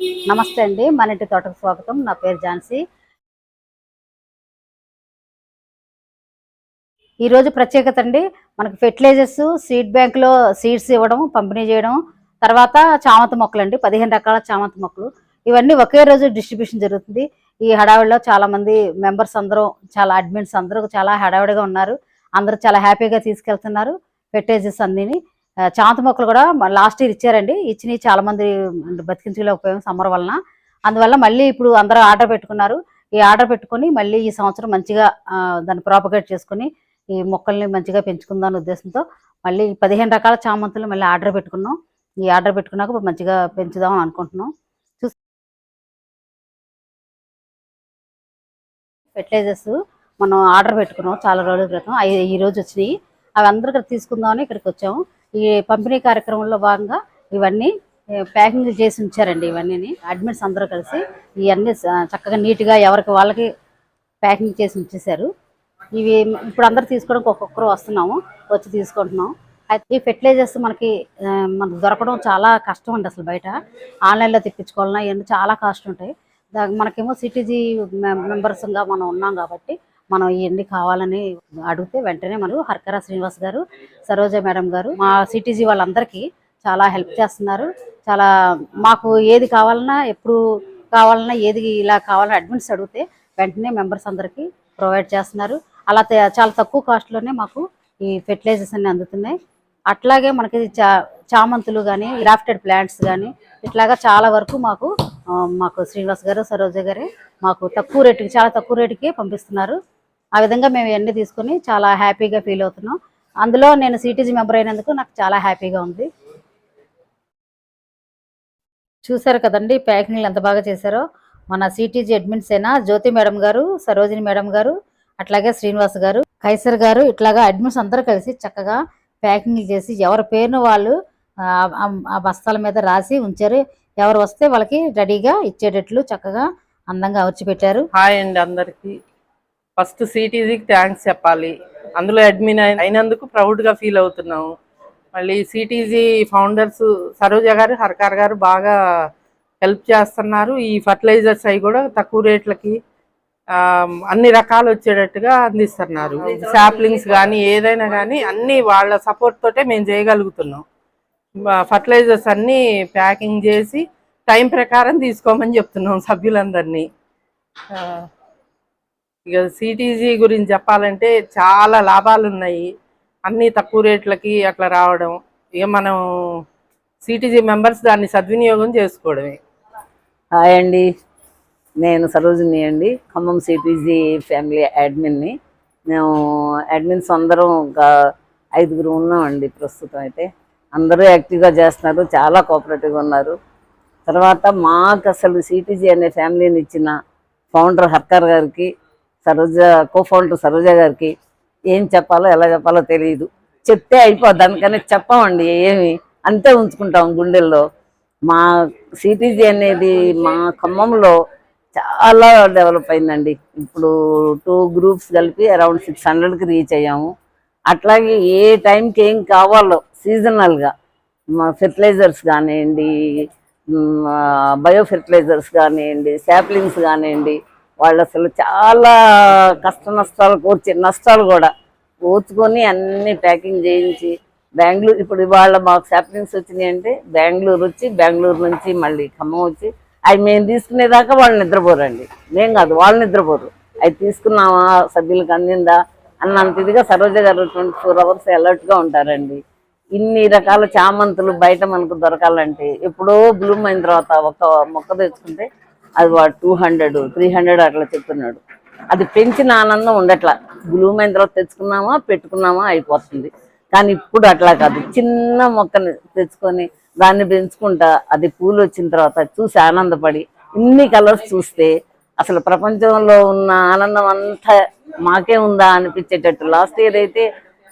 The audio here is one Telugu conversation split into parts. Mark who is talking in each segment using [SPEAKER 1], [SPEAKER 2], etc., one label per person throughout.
[SPEAKER 1] నమస్తే అండి మన ఇంటి తోటకు స్వాగతం. నా పేరు ఝాన్సీ. ఈ రోజు ప్రత్యేకత అండి మనకు ఫెర్టిలైజర్స్ సీడ్ బ్యాంక్లో సీడ్స్ ఇవ్వడం పంపిణీ చేయడం తర్వాత చామంతి మొక్కలు అండి పదిహేను రకాల చామంతి మొక్కలు. ఇవన్నీ ఒకే రోజు డిస్ట్రిబ్యూషన్ జరుగుతుంది. ఈ హడావిడిలో చాలా మంది మెంబర్స్ అందరూ చాలా అడ్మిన్స్ అందరూ చాలా హడావిడిగా ఉన్నారు. అందరూ చాలా హ్యాపీగా తీసుకెళ్తున్నారు ఫెర్టిలైజర్స్ అన్నీని. చామంతి మొక్కలు కూడా లాస్ట్ ఇయర్ ఇచ్చారండి. ఇచ్చినవి చాలా మంది బతికించలేకపోయాం సమ్మర్ వలన. అందువల్ల మళ్ళీ ఇప్పుడు అందరూ ఆర్డర్ పెట్టుకున్నారు. ఈ ఆర్డర్ పెట్టుకొని మళ్ళీ ఈ సంవత్సరం మంచిగా దాన్ని ప్రాపగేట్ చేసుకుని ఈ మొక్కల్ని మంచిగా పెంచుకుందాం ఉద్దేశంతో మళ్ళీ ఈ పదిహేను రకాల చామంతులు మళ్ళీ ఆర్డర్ పెట్టుకున్నాం. ఈ ఆర్డర్ పెట్టుకున్నాక మంచిగా పెంచుదాం అని అనుకుంటున్నాం. చూసి ఫెర్టిలైజర్స్ మనం ఆర్డర్ పెట్టుకున్నాం చాలా రోజుల క్రితం. అవి ఈ రోజు వచ్చినాయి. అవి అందరికీ తీసుకుందామని ఇక్కడికి వచ్చాము. ఈ పంపిణీ కార్యక్రమంలో భాగంగా ఇవన్నీ ప్యాకింగ్ చేసి ఉంచారండి ఇవన్నీ అడ్మిట్స్ అందరూ కలిసి ఇవన్నీ చక్కగా నీట్గా ఎవరికి వాళ్ళకి ప్యాకింగ్ చేసి ఉంచేశారు. ఇవి ఇప్పుడు అందరు తీసుకోవడానికి ఒక్కొక్కరు వస్తున్నాము వచ్చి తీసుకుంటున్నాం అయితే ఈ ఫెర్టిలైజర్స్ మనకి మనకు దొరకడం చాలా కష్టం అండి అసలు బయట. ఆన్లైన్లో తెప్పించుకోవాలన్నా ఇవన్నీ చాలా కాస్ట్ ఉంటాయి. దా- మనకేమో సిటీజీ మెంబర్స్గా మనం ఉన్నాం కాబట్టి మనం ఇవన్నీ కావాలని అడిగితే వెంటనే మనకు హర్కరా శ్రీనివాస్ గారు సరోజ మేడం గారు మా సిటీజీ వాళ్ళందరికీ చాలా హెల్ప్ చేస్తున్నారు. చాలా మాకు ఏది కావాలన్నా ఎప్పుడు కావాలన్నా ఏది ఇలా కావాలన్నా అడ్మిన్స్ అడిగితే వెంటనే మెంబర్స్ అందరికీ ప్రొవైడ్ చేస్తున్నారు. అలా చాలా తక్కువ కాస్ట్లోనే మాకు ఈ ఫెర్టిలైజర్స్ అన్ని అందుతున్నాయి. అట్లాగే మనకి చా చామంతులు కానీ గ్రాఫ్టెడ్ ప్లాంట్స్ కానీ ఇట్లాగా చాలా వరకు మాకు మాకు శ్రీనివాస్ గారు సరోజ గారే మాకు తక్కువ రేటుకి చాలా తక్కువ రేటుకే పంపిస్తున్నారు. ఆ విధంగా మేము ఇవన్నీ తీసుకొని చాలా హ్యాపీగా ఫీల్ అవుతున్నాం. అందులో నేను సిటీజీ మెంబర్ అయినందుకు నాకు చాలా హ్యాపీగా ఉంది. చూసారు కదండి ప్యాకింగ్లు ఎంత బాగా చేశారో. మన సిటీజీ అడ్మిన్స్ అయినా జ్యోతి మేడం గారు సరోజిని మేడం గారు అట్లాగే శ్రీనివాస్ గారు కైసర్ గారు ఇట్లాగా అడ్మిన్స్ అందరూ కలిసి చక్కగా ప్యాకింగ్ చేసి ఎవరి పేరును వాళ్ళు ఆ, బస్తాల మీద రాసి ఉంచారు. ఎవరు వస్తే వాళ్ళకి రెడీగా ఇచ్చేటట్లు చక్కగా అందంగా అమర్చిపెట్టారు
[SPEAKER 2] హాయ్ అండి అందరికీ. ఫస్ట్ సిటీజీకి థ్యాంక్స్ చెప్పాలి. అందులో అడ్మిన్ అయి- అయినందుకు proud గా ఫీల్ అవుతున్నాము. మళ్ళీ సిటీజీ ఫౌండర్స్ సరోజ గారు హర్కార్ గారు బాగా హెల్ప్ చేస్తున్నారు. ఈ ఫర్టిలైజర్స్ అవి కూడా తక్కువ రేట్లకి అన్ని రకాలు వచ్చేటట్టుగా అందిస్తున్నారు. సాప్లింగ్స్ కానీ ఏదైనా కానీ అన్ని వాళ్ళ సపోర్ట్ తోటే మేము చేయగలుగుతున్నాం. ఫర్టిలైజర్స్ అన్ని ప్యాకింగ్ చేసి టైం ప్రకారం తీసుకోమని చెప్తున్నాం సభ్యులందరినీ. ఇక సిటీజీ గురించి చెప్పాలంటే చాలా లాభాలు ఉన్నాయి అన్నీ తక్కువ రేట్లకి అట్లా రావడం ఇక మనం సిటీజీ మెంబర్స్ దాన్ని సద్వినియోగం చేసుకోవడమే.
[SPEAKER 3] హాయ్ అండి. నేను సరోజిని అండి. ఖమ్మం సిటీజీ ఫ్యామిలీ అడ్మిన్ని. మేము అడ్మిన్స్ అందరం ఒక ఐదుగురు ఉన్నామండి ప్రస్తుతం అయితే. అందరూ యాక్టివ్గా చేస్తున్నారు చాలా కోఆపరేటివ్గా ఉన్నారు. తర్వాత మాకు అసలు సిటీజీ అనే ఫ్యామిలీని ఇచ్చిన ఫౌండర్ హర్కర్ గారికి సరోజ కోఫౌండర్ సరోజ గారికి ఏం చెప్పాలో ఎలా చెప్పాలో తెలియదు. చెప్తే అయిపోద్ది. అందుకని చెప్పమండి ఏమి? అంతే ఉంచుకుంటాం గుండెల్లో. మా సిటీజీ అనేది మా ఖమ్మంలో చాలా డెవలప్ అయిందండి. ఇప్పుడు టూ గ్రూప్స్ కలిపి అరౌండ్ సిక్స్ హండ్రెడ్కి రీచ్ అయ్యాము. అట్లాగే ఏ టైంకి ఏం కావాలో సీజనల్గా మా ఫెర్టిలైజర్స్ కానివ్వండి బయో ఫెర్టిలైజర్స్ కానివ్వండి శాప్లింగ్స్ కానివ్వండి వాళ్ళు అసలు చాలా కష్ట నష్టాలు కూర్చి నష్టాలు కూడా కూర్చుకొని అన్ని ప్యాకింగ్ చేయించి బెంగళూరు ఇప్పుడు ఇవాళ మాకు శాప్లింగ్స్ వచ్చినాయి అంటే బెంగళూరు వచ్చి బెంగళూరు నుంచి మళ్ళీ ఖమ్మం వచ్చి అవి మేము తీసుకునేదాకా వాళ్ళు నిద్రపోరండి. మేము కాదు వాళ్ళు నిద్రపోరు. అవి తీసుకున్నామా సభ్యులకు అందిందా అన్నంత ఇదిగా సరోజ గారు ట్వంటీ ఫోర్ అవర్స్ అలర్ట్గా ఉంటారండి. ఇన్ని రకాల చామంతులు బయట మనకు దొరకాలంటే ఎప్పుడో బ్లూమ్ అయిన తర్వాత ఒక మొక్క తెచ్చుకుంటే అది వాడు టూ హండ్రెడ్ త్రీ హండ్రెడ్ అట్లా చెప్తున్నాడు. అది పెంచిన ఆనందం ఉండట్లా. బ్లూమ్ అయిన తర్వాత తెచ్చుకున్నామా పెట్టుకున్నామా అయిపోతుంది. కానీ ఇప్పుడు అట్లా కాదు. చిన్న మొక్కని తెచ్చుకొని దాన్ని పెంచుకుంటా అది పూలు వచ్చిన తర్వాత చూసి ఆనందపడి ఇన్ని కలర్స్ చూస్తే అసలు ప్రపంచంలో ఉన్న ఆనందం అంతా మాకే ఉందా అనిపించేటట్టు. లాస్ట్ ఇయర్ అయితే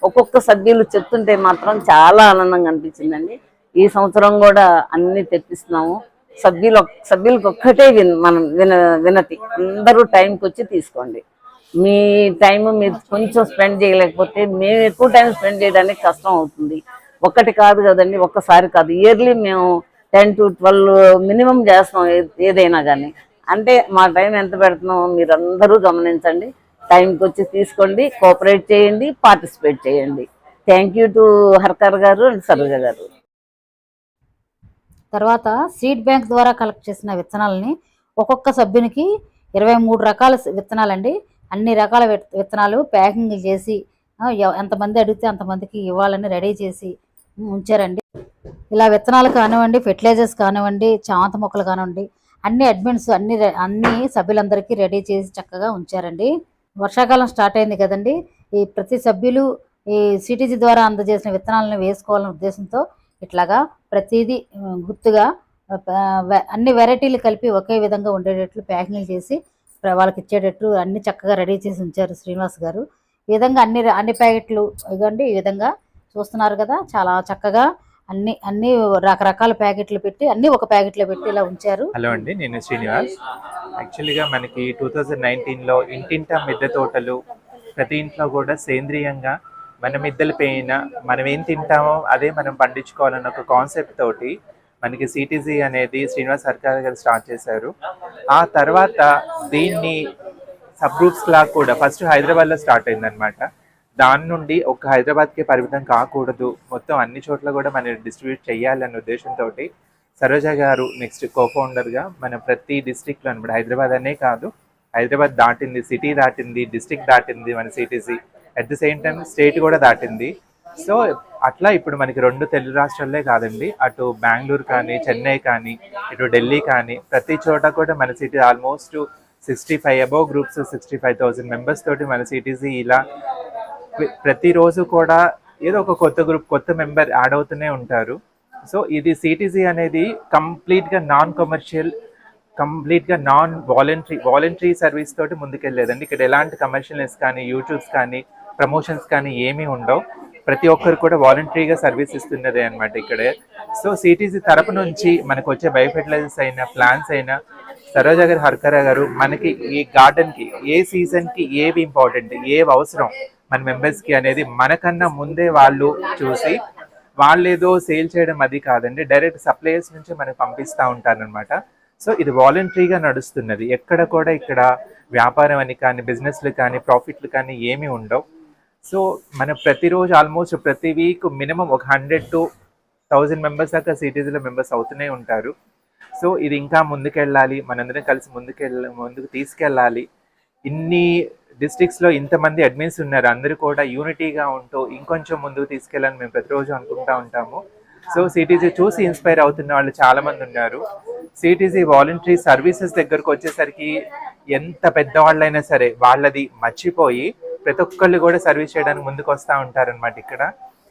[SPEAKER 3] ఒక్కొక్క సభ్యులు చెప్తుంటే మాత్రం చాలా ఆనందంగా అనిపించిందండి. ఈ సంవత్సరం కూడా అన్ని తెప్పిస్తున్నాము. సభ్యులు సభ్యులకు ఒక్కటే విన్ మనం విన వినతి. అందరూ టైంకి వచ్చి తీసుకోండి. మీ టైం మీరు కొంచెం స్పెండ్ చేయలేకపోతే మేము ఎక్కువ టైం స్పెండ్ చేయడానికి కష్టం అవుతుంది. ఒక్కటి కాదు కదండి ఒక్కసారి కాదు. ఇయర్లీ మేము టెన్ టు ట్వెల్వ్ మినిమం చేస్తాం ఏ- ఏదైనా కానీ అంటే మా టైం ఎంత పెడుతున్నాం మీరు అందరూ గమనించండి. టైంకి వచ్చి తీసుకోండి కోఆపరేట్ చేయండి పార్టిసిపేట్ చేయండి. థ్యాంక్ యూ టు హర్కర్ గారు అండ్ సరోజ గారు.
[SPEAKER 1] తర్వాత సీడ్ బ్యాంక్ ద్వారా కలెక్ట్ చేసిన విత్తనాలని ఒక్కొక్క సభ్యునికి ఇరవై మూడు రకాల విత్తనాలండి. అన్ని రకాల విత్- విత్తనాలు ప్యాకింగ్ చేసి ఎంతమంది అడిగితే అంతమందికి ఇవ్వాలని రెడీ చేసి ఉంచారండి. ఇలా విత్తనాలు కానివ్వండి ఫెర్టిలైజర్స్ కానివ్వండి చామంత మొక్కలు కానివ్వండి అన్ని అడ్మిన్స్ అన్ని అన్ని సభ్యులందరికీ రెడీ చేసి చక్కగా ఉంచారండి. వర్షాకాలం స్టార్ట్ అయింది కదండి. ఈ ప్రతి సభ్యులు ఈ సిటీజీ ద్వారా అందజేసిన విత్తనాలను వేసుకోవాలనే ఉద్దేశంతో ఇట్లాగా ప్రతిదీ గుర్తుగా అన్ని వెరైటీలు కలిపి ఒకే విధంగా ఉండేటట్లు ప్యాకింగ్ చేసి వాళ్ళకి ఇచ్చేటట్టు అన్ని చక్కగా రెడీ చేసి ఉంచారు శ్రీనివాస్ గారు. ఈ విధంగా అన్ని అన్ని ప్యాకెట్లు ఇవ్వండి ఈ విధంగా చూస్తున్నారు కదా చాలా చక్కగా అన్ని అన్ని రకరకాల ప్యాకెట్లు పెట్టి అన్ని ఒక ప్యాకెట్లో పెట్టి ఇలా ఉంచారు.
[SPEAKER 4] హలో అండి నేను శ్రీనివాస్. యాక్చువల్గా మనకి టూ థౌజండ్ నైన్టీన్లో ఇంటింటా మిద్దె తోటలు ప్రతి ఇంట్లో కూడా సేంద్రియంగా మన మిద్దెల పైన మనం ఏం తింటామో అదే మనం పండించుకోవాలన్న ఒక కాన్సెప్ట్ తోటి మనకి సిటీజీ అనేది శ్రీనివాస్ సర్కార్ గారు స్టార్ట్ చేశారు. ఆ తర్వాత దీన్ని సబ్ గ్రూప్స్ లాగా కూడా ఫస్ట్ హైదరాబాద్లో స్టార్ట్ అయిందనమాట దాని నుండి ఒక హైదరాబాద్కి పరిమితం కాకూడదు. మొత్తం అన్ని చోట్ల కూడా మనం డిస్ట్రిబ్యూట్ చేయాలన్న ఉద్దేశంతో సరోజ గారు నెక్స్ట్ కోఫౌండర్గా మన ప్రతి డిస్ట్రిక్ట్లో అనమాట హైదరాబాద్ అనే కాదు హైదరాబాద్ దాటింది సిటీ దాటింది డిస్ట్రిక్ట్ దాటింది మన CTC at the same time state కూడా దాటింది. సో అట్లా ఇప్పుడు మనకి రెండు తెలుగు రాష్ట్రాలే కాదండి. అటు బెంగళూరు కానీ చెన్నై కానీ ఇటు ఢిల్లీ కానీ ప్రతి చోట కూడా మన city almost sixty five above groups sixty five thousand members తోటి మన సిటీసీ ఇలా ప్రతిరోజు కూడా ఏదో ఒక కొత్త గ్రూప్ కొత్త మెంబర్ యాడ్ అవుతూనే ఉంటారు. సో ఇది సిటీసీ అనేది కంప్లీట్గా నాన్ కమర్షియల్ కంప్లీట్గా నాన్ వాలంటరీ వాలంటరీ సర్వీస్ తోటి ముందుకెళ్ళలేదండి ఇక్కడ ఎలాంటి కమర్షియల్నెస్ కానీ యూట్యూబ్స్ కానీ ప్రమోషన్స్ కానీ ఏమీ ఉండవు. ప్రతి ఒక్కరు కూడా వాలంటరీగా సర్వీస్ ఇస్తున్నదే అనమాట ఇక్కడే. సో సిటీసీ తరపు నుంచి మనకు వచ్చే బయోఫెర్టిలైజర్స్ అయినా ప్లాన్స్ అయినా సరోజ గారు హర్కరా గారు మనకి ఈ గార్డెన్కి ఏ సీజన్కి ఏవి ఇంపార్టెంట్ ఏవి అవసరం మన మెంబర్స్కి అనేది మనకన్నా ముందే వాళ్ళు చూసి వాళ్ళు ఏదో సేల్ చేయడం అది కాదండి. డైరెక్ట్ సప్లయర్స్ నుంచి మనకు పంపిస్తూ ఉంటారనమాట సో ఇది వాలంటరీగా నడుస్తున్నది. ఎక్కడ కూడా ఇక్కడ వ్యాపారం అని కానీ బిజినెస్లు కానీ ప్రాఫిట్లు కానీ ఏమీ ఉండవు. సో మన ప్రతిరోజు ఆల్మోస్ట్ ప్రతి వీక్ మినిమం ఒక హండ్రెడ్ టు థౌజండ్ మెంబర్స్ దాకా సిటీస్లో మెంబర్స్ అవుతూనే ఉంటారు. సో ఇది ఇంకా ముందుకెళ్ళాలి మనందరం కలిసి ముందుకెళ్ళ ముందుకు తీసుకెళ్ళాలి. ఇన్ని డిస్ట్రిక్ట్స్లో ఇంతమంది అడ్మిన్స్ ఉన్నారు అందరూ కూడా యూనిటీగా ఉంటూ ఇంకొంచెం ముందుకు తీసుకెళ్ళాలని మేము ప్రతిరోజు అనుకుంటా ఉంటాము. సో సిటీజీ చూసి ఇన్స్పైర్ అవుతున్న వాళ్ళు చాలామంది ఉన్నారు. సిటీజీ వాలంటరీ సర్వీసెస్ దగ్గరకు వచ్చేసరికి ఎంత పెద్దవాళ్ళైనా సరే వాళ్ళది మర్చిపోయి ప్రతి ఒక్కళ్ళు కూడా సర్వీస్ చేయడానికి ముందుకు వస్తూ ఉంటారనమాట ఇక్కడ.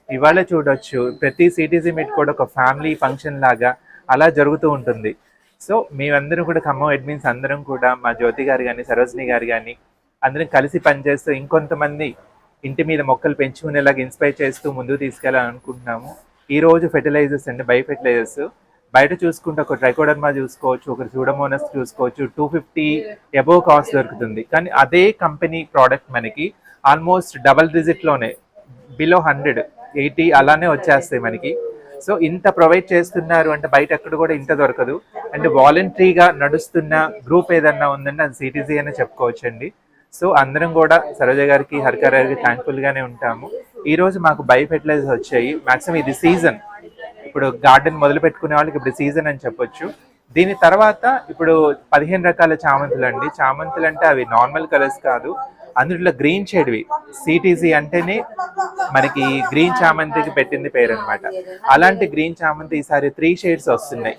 [SPEAKER 4] ఇవాళ చూడొచ్చు. ప్రతి సిటీజీ మీట్ కూడా ఒక ఫ్యామిలీ ఫంక్షన్ లాగా అలా జరుగుతూ ఉంటుంది. సో మేమందరం కూడా ఖమ్మం అడ్మిన్స్ అందరం కూడా మా జ్యోతి గారు కానీ సరోజిని గారు కానీ అందరం కలిసి పనిచేస్తూ ఇంకొంతమంది ఇంటి మీద మొక్కలు పెంచుకునేలాగా ఇన్స్పైర్ చేస్తూ ముందుకు తీసుకెళ్ళాలనుకుంటున్నాము. ఈరోజు ఫెర్టిలైజర్స్ అండి బయో ఫెర్టిలైజర్స్ బయట చూసుకుంటే ఒక ట్రైకోడర్మా చూసుకోవచ్చు ఒక సూడమోనస్ చూసుకోవచ్చు టూ ఫిఫ్టీ ఎబో కాస్ట్ దొరుకుతుంది. కానీ అదే కంపెనీ ప్రోడక్ట్ మనకి ఆల్మోస్ట్ డబల్ డిజిట్లోనే బిలో హండ్రెడ్ ఎయిటీ అలానే వచ్చేస్తాయి మనకి. సో ఇంత ప్రొవైడ్ చేస్తున్నారు అంటే బయట ఎక్కడ కూడా ఇంత దొరకదు. అండ్ వాలంటరీగా నడుస్తున్న గ్రూప్ ఏదన్నా ఉందంటే అది సిటీజీ అనే చెప్పుకోవచ్చండి. సో అందరం కూడా సరోజ గారికి హరికర్ గారికి థ్యాంక్ఫుల్గానే ఉంటాము. ఈరోజు మాకు బై ఫెర్టిలైజర్స్ వచ్చాయి. మాక్సిమం ఇది సీజన్. ఇప్పుడు గార్డెన్ మొదలు పెట్టుకునే వాళ్ళకి ఇప్పుడు సీజన్ అని చెప్పొచ్చు. దీని తర్వాత ఇప్పుడు పదిహేను రకాల చామంతులు అండి చామంతులు అంటే అవి నార్మల్ కలర్స్ కాదు. అందులో గ్రీన్ షేడ్వి సిటీజీ అంటేనే మనకి గ్రీన్ చామంతికి పెట్టింది పేరు అనమాట అలాంటి గ్రీన్ చామంతి ఈసారి త్రీ షేడ్స్ వస్తున్నాయి.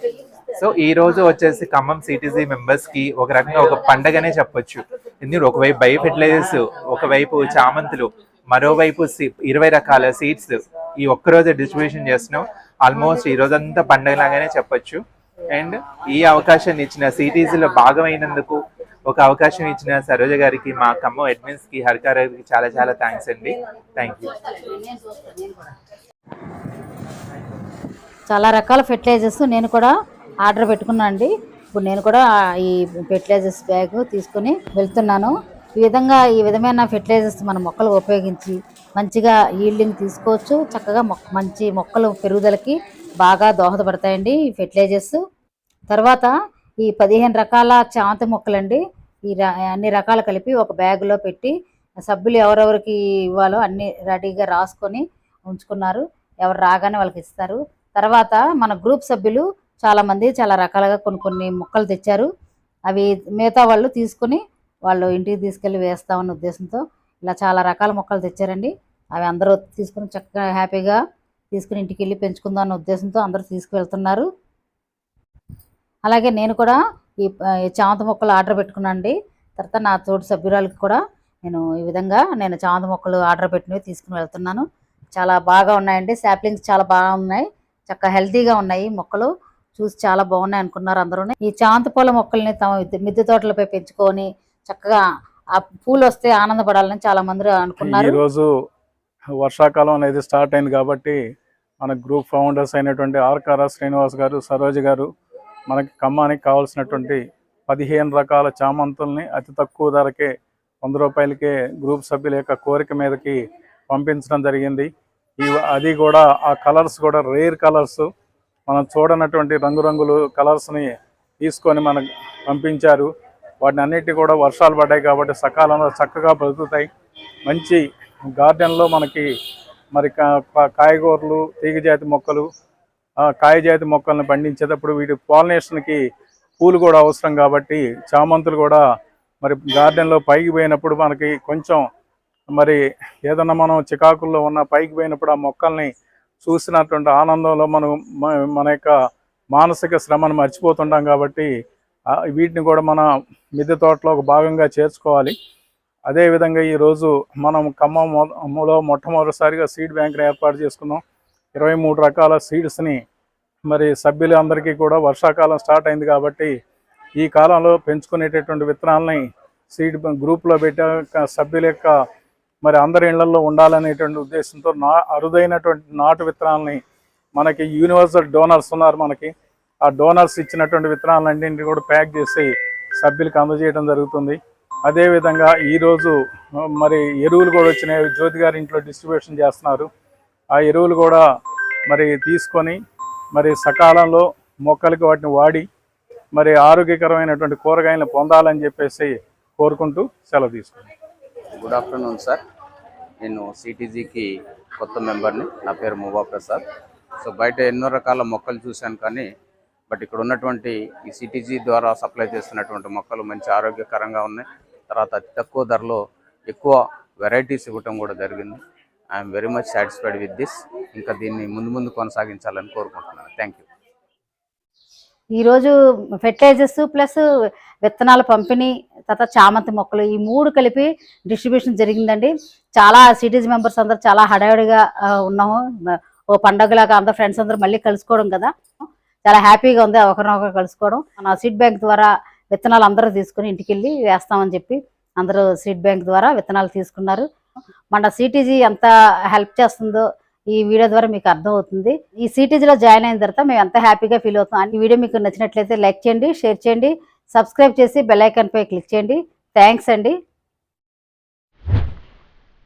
[SPEAKER 4] సో ఈ రోజు వచ్చేసి ఖమ్మం సిటీజీ మెంబర్స్కి ఒక రకంగా ఒక పండగనే చెప్పొచ్చు. ఎందుకంటే ఒకవైపు బయో ఫెర్టిలైజర్స్ ఒకవైపు చామంతులు మరోవైపు ఇరవై రకాల సీడ్స్ ఈ ఒక్క రోజే డిస్ట్రిబ్యూషన్ చేస్తున్నాం. ఆల్మోస్ట్ ఈ రోజంతా పండగ లాగానే చెప్పొచ్చు. అండ్ ఈ అవకాశాన్ని ఇచ్చిన సిటీజీలో భాగమైనందుకు ఒక అవకాశం ఇచ్చిన సరోజ గారికి మా ఖమ్మం అడ్మిన్స్కి హరికార్ గారికి చాలా చాలా థ్యాంక్స్ అండి. థ్యాంక్ యూ
[SPEAKER 1] చాలా రకాల ఫెర్టిలైజర్స్ నేను కూడా ఆర్డర్ పెట్టుకున్నాను అండి. ఇప్పుడు నేను కూడా ఈ ఫెర్టిలైజర్స్ బ్యాగ్ తీసుకొని వెళ్తున్నాను. ఈ విధంగా ఈ విధమైన ఫెర్టిలైజర్స్ మన మొక్కలు ఉపయోగించి మంచిగా ఈల్డింగ్ తీసుకోవచ్చు. చక్కగా మొక్క మంచి మొక్కలు పెరుగుదలకి బాగా దోహదపడతాయండి ఈ ఫెర్టిలైజర్స్ తర్వాత ఈ పదిహేను రకాల చామంతి మొక్కలండి. ఈ అన్ని రకాలు కలిపి ఒక బ్యాగులో పెట్టి సభ్యులు ఎవరెవరికి ఇవ్వాలో అన్ని రెడీగా రాసుకొని ఉంచుకున్నారు. ఎవరు రాగానే వాళ్ళకి ఇస్తారు. తర్వాత మన గ్రూప్ సభ్యులు చాలామంది చాలా రకాలుగా కొన్ని కొన్ని మొక్కలు తెచ్చారు. అవి మిగతా వాళ్ళు తీసుకొని వాళ్ళు ఇంటికి తీసుకెళ్ళి వేస్తామన్న ఉద్దేశంతో ఇలా చాలా రకాల మొక్కలు తెచ్చారండి. అవి అందరూ తీసుకుని చక్కగా హ్యాపీగా తీసుకుని ఇంటికి వెళ్ళి పెంచుకుందాం అన్న ఉద్దేశంతో అందరూ తీసుకువెళ్తున్నారు. అలాగే నేను కూడా ఈ చామంతి మొక్కలు ఆర్డర్ పెట్టుకున్నాండి తర్వాత నా తోటి సభ్యురాలకి కూడా నేను ఈ విధంగా నేను చామంతి మొక్కలు ఆర్డర్ పెట్టినవి తీసుకుని వెళ్తున్నాను. చాలా బాగా ఉన్నాయండి. శాప్లింగ్స్ చాలా బాగా ఉన్నాయి. చక్కగా హెల్తీగా ఉన్నాయి మొక్కలు. చూసి చాలా బాగున్నాయి అనుకున్నారు అందరూ. ఈ చామంతి పూల మొక్కల్ని తమ మిద్దె- తోటలపై పెంచుకొని చక్కగా ఆ పూలు వస్తే ఆనందపడాలని చాలా మంది అనుకున్నారు.
[SPEAKER 5] ఈరోజు వర్షాకాలం అనేది స్టార్ట్ అయింది కాబట్టి మన గ్రూప్ ఫౌండర్స్ అయినటువంటి ఆర్కారా శ్రీనివాస్ గారు సరోజ్ గారు మనకి ఖమ్మానికి కావాల్సినటువంటి పదిహేను రకాల చామంతుల్ని అతి తక్కువ ధరకే వంద రూపాయలకే గ్రూప్ సభ్యుల యొక్క కోరిక మీదకి పంపించడం జరిగింది. ఈ అది కూడా ఆ కలర్స్ కూడా రేర్ కలర్స్. మనం చూడనటువంటి రంగురంగులు కలర్స్ని తీసుకొని మనకు పంపించారు. వాటిని అన్నిటి కూడా వర్షాలు పడ్డాయి కాబట్టి సకాలంలో చక్కగా బ్రతుకుతాయి. మంచి గార్డెన్లో మనకి మరి కా- కాయగూరలు తీగజాతి మొక్కలు కాయజాతి మొక్కలను పండించేటప్పుడు వీటి పాలినేషన్కి పూలు కూడా అవసరం కాబట్టి చామంతులు కూడా మరి గార్డెన్లో పైకి పోయినప్పుడు మనకి కొంచెం మరి ఏదన్నా మనం చికాకుల్లో ఉన్న పైకి పోయినప్పుడు ఆ మొక్కల్ని చూసినటువంటి ఆనందంలో మనం మన యొక్క మానసిక శ్రమను మర్చిపోతుంటాం కాబట్టి వీటిని కూడా మన మిద్దె తోటలో ఒక భాగంగా చేర్చుకోవాలి. అదేవిధంగా ఈరోజు మనం ఖమ్మంలో మొట్టమొదటిసారిగా సీడ్ బ్యాంక్ని ఏర్పాటు చేసుకున్నాం. ఇరవై మూడు రకాల సీడ్స్ని మరి సభ్యులందరికీ కూడా వర్షాకాలం స్టార్ట్ అయింది కాబట్టి ఈ కాలంలో పెంచుకునేటటువంటి విత్తనాలని సీడ్ గ్రూప్లో పెట్టాక సభ్యుల యొక్క మరి అందరి ఇళ్ళలో ఉండాలనేటువంటి ఉద్దేశంతో నా అరుదైనటువంటి నాటు విత్తనాలని మనకి యూనివర్సల్ డోనర్స్ ఉన్నారు మనకి. ఆ డోనర్స్ ఇచ్చినటువంటి విత్తనాలన్నింటినీ కూడా ప్యాక్ చేసి సభ్యులకు అందజేయడం జరుగుతుంది. అదేవిధంగా ఈరోజు మరి ఎరువులు కూడా వచ్చినాయి. జ్యోతి గారి ఇంట్లో డిస్ట్రిబ్యూషన్ చేస్తున్నారు. ఆ ఎరువులు కూడా మరి తీసుకొని మరి సకాలంలో మొక్కలకి వాటిని వాడి మరి ఆరోగ్యకరమైనటువంటి కూరగాయలను పొందాలని చెప్పేసి కోరుకుంటూ సెలవు తీసుకున్నాను
[SPEAKER 6] గుడ్ ఆఫ్టర్నూన్ సార్ నేను సిటీజీకి కొత్త మెంబర్ని. నా పేరు ముబా ప్రసాద్. సో బయట ఎన్నో రకాల మొక్కలు చూశాను కానీ బట్ ఇక్కడ ఉన్నటువంటి ఈ సిటీజీ ద్వారా సప్లై చేస్తున్నటువంటి మొక్కలు మంచి ఆరోగ్యకరంగా ఉన్నాయి. తర్వాత అతి తక్కువ ధరలో ఎక్కువ వెరైటీస్ ఇవ్వటం కూడా జరిగింది. I'm very much satisfied with this. ఇంకా దీన్ని ముందు ముందు కొనసాగించాలని కోరుకుంటున్నాను. థ్యాంక్ యూ
[SPEAKER 1] ఈరోజు ఫెర్టిలైజర్స్ ప్లస్ విత్తనాల పంపిణీ తర్వాత చామంతి మొక్కలు ఈ మూడు కలిపి డిస్ట్రిబ్యూషన్ జరిగిందండి. చాలా సిటీస్ మెంబర్స్ అందరూ చాలా హడావిడిగా ఉన్నాము. ఓ పండగలాగా అందరు ఫ్రెండ్స్ అందరూ మళ్ళీ కలుసుకోవడం కదా. చాలా హ్యాపీగా ఉంది ఒకరినొకరు కలుసుకోవడం. మన సీడ్ బ్యాంక్ ద్వారా విత్తనాలు అందరూ తీసుకుని ఇంటికి వెళ్ళి వేస్తామని చెప్పి అందరూ సీడ్ బ్యాంక్ ద్వారా విత్తనాలు తీసుకున్నారు. మన సిటీజీ ఎంత హెల్ప్ చేస్తుందో ఈ వీడియో ద్వారా మీకు అర్థమవుతుంది. ఈ సిటీజీలో జాయిన్ అయిన తర్వాత మేము ఎంత హ్యాపీగా ఫీల్ అవుతాం ఈ వీడియో మీకు నచ్చినట్లయితే లైక్ చేయండి షేర్ చేయండి సబ్స్క్రైబ్ చేసి బెల్ ఐకాన్ పై క్లిక్ చేయండి. థ్యాంక్స్ అండి.